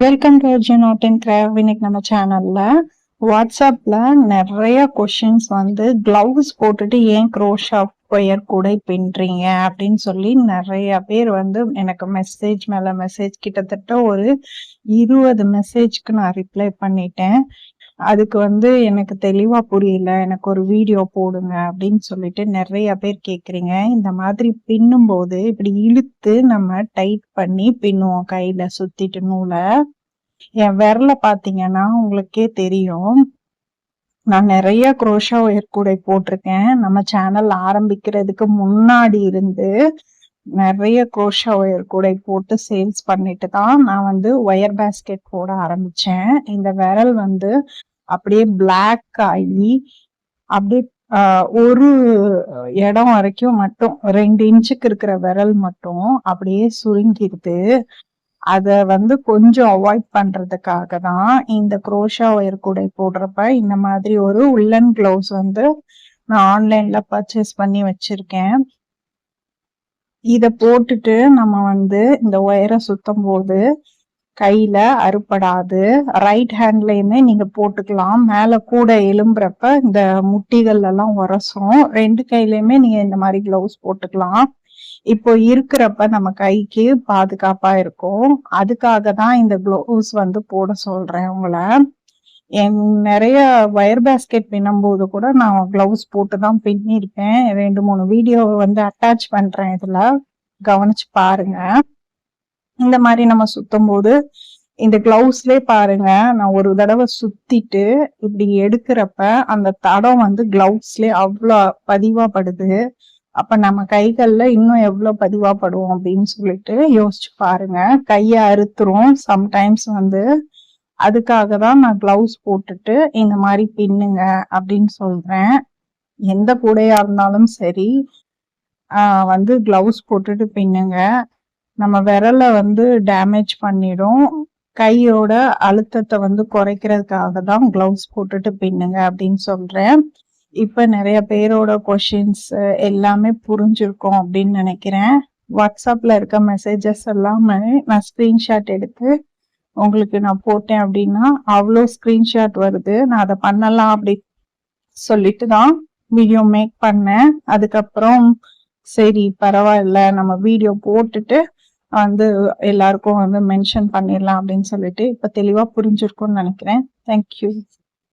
Welcome to Arjun art and craft இன்னைக்கு நம்ம சேனல்ல வாட்ஸ்அப்ல நிறைய கொஷின்ஸ் வந்து கிளவுஸ் போட்டுட்டு ஏன் க்ரோஷா ஒயர் கூட பின்றீங்க அப்படின்னு சொல்லி நிறைய பேர் வந்து எனக்கு மெசேஜ் மேல மெசேஜ் கிட்டத்தட்ட ஒரு இருபது மெசேஜ்க்கு நான் ரிப்ளை பண்ணிட்டேன். அதுக்கு வந்து எனக்கு தெளிவா புரியல. எனக்கு ஒரு வீடியோ போடுங்க அப்படின்னு சொல்லிட்டு நிறைய பேர் கேக்குறீங்க. இந்த மாதிரி பின்னும் போது இப்படி இழுத்து நம்ம டைட் பண்ணி பின்னுவோம் கையில சுத்திட்டு நூலை. என் விரல பாத்தீங்கன்னா உங்களுக்கே தெரியும். நான் நிறைய குரோஷா ஒயர் கூடை போட்டிருக்கேன். நம்ம சேனல் ஆரம்பிக்கிறதுக்கு முன்னாடி இருந்து நிறைய குரோஷா ஒயர் கூடை போட்டு சேல்ஸ் பண்ணிட்டு தான் நான் வந்து ஒயர் பேஸ்கெட் போட ஆரம்பிச்சேன். இந்த விரல் வந்து அப்படியே பிளாக் ஆகி அப்படியே ஒரு இடம் வரைக்கும் மட்டும் ரெண்டு இன்ச்சுக்கு இருக்கிற விரல் மட்டும் அப்படியே சுருங்கிடுது அதை வந்து கொஞ்சம் அவாய்ட் பண்றதுக்காக தான் இந்த குரோஷா ஒயர் கூடை போடுறப்ப இந்த மாதிரி ஒரு உள்ளன் கிளவுஸ் வந்து நான் ஆன்லைன்ல பர்ச்சேஸ் பண்ணி வச்சிருக்கேன். இத போட்டுட்டு நம்ம வந்து இந்த ஒயரை சுத்தும் போது கையில அறுபடாது. ரைட் ஹேண்ட்லயுமே நீங்க போட்டுக்கலாம். மேல கூட எலும்புறப்ப இந்த முட்டிகள் எல்லாம் உரசும். ரெண்டு கையிலயுமே நீங்க இந்த மாதிரி கிளவுஸ் போட்டுக்கலாம். இப்போ இருக்கிறப்ப நம்ம கைக்கு பாதுகாப்பா இருக்கும். அதுக்காக தான் இந்த க்ளவுஸ் வந்து போட சொல்றேன் உங்களை. என் நிறைய வயர் பேஸ்கெட் பின்னும்போது கூட நான் க்ளவுஸ் போட்டு தான் பின்னிருப்பேன். ரெண்டு மூணு வீடியோ வந்து அட்டாச் பண்றேன் இதுல. கவனிச்சு பாருங்க. இந்த மாதிரி நம்ம சுத்தும் போது இந்த கிளவுஸ்லயே பாருங்க நான் ஒரு தடவை சுத்திட்டு இப்படி எடுக்கிறப்ப அந்த தடம் வந்து கிளவுஸ்லயே அவ்வளோ பதிவாகப்படுது அப்ப நம்ம கைகள்ல இன்னும் எவ்வளவு பதிவா படுவோம் அப்படின்னு சொல்லிட்டு யோசிச்சு பாருங்க. கைய அறுத்துரும். சம்டைம்ஸ் வந்து அதுக்காக தான் நான் கிளவுஸ் போட்டுட்டு இந்த மாதிரி பின்னுங்க அப்படின்னு சொல்றேன். எந்த கூடையா இருந்தாலும் சரி வந்து கிளவுஸ் போட்டுட்டு பின்னுங்க. நம்ம விரலை வந்து டேமேஜ் பண்ணிடும். கையோட அழுத்தத்தை வந்து குறைக்கிறதுக்காக தான் க்ளவுஸ் போட்டுட்டு பின்னுங்க அப்படின்னு சொல்றேன். இப்ப நிறைய பேரோட கொஷின்ஸ் எல்லாமே புரிஞ்சிருக்கும் அப்படின்னு நினைக்கிறேன். வாட்ஸ்அப்ல இருக்க மெசேஜஸ் எல்லாமே நான் ஸ்கிரீன்ஷாட் எடுத்து உங்களுக்கு நான் போட்டேன் அப்படின்னா அவ்வளோ ஸ்கிரீன்ஷாட் வருது. நான் அதை பண்ணலாம் அப்படி சொல்லிட்டு தான் வீடியோ மேக் பண்ணேன். அதுக்கப்புறம் சரி பரவாயில்ல நம்ம வீடியோ போட்டுட்டு வந்து எல்லாருக்கும் வந்து மென்ஷன் பண்ணிடலாம் அப்படின்னு சொல்லிட்டு இப்ப தெளிவா புரிஞ்சிருக்கும்னு நினைக்கிறேன். தேங்க்யூ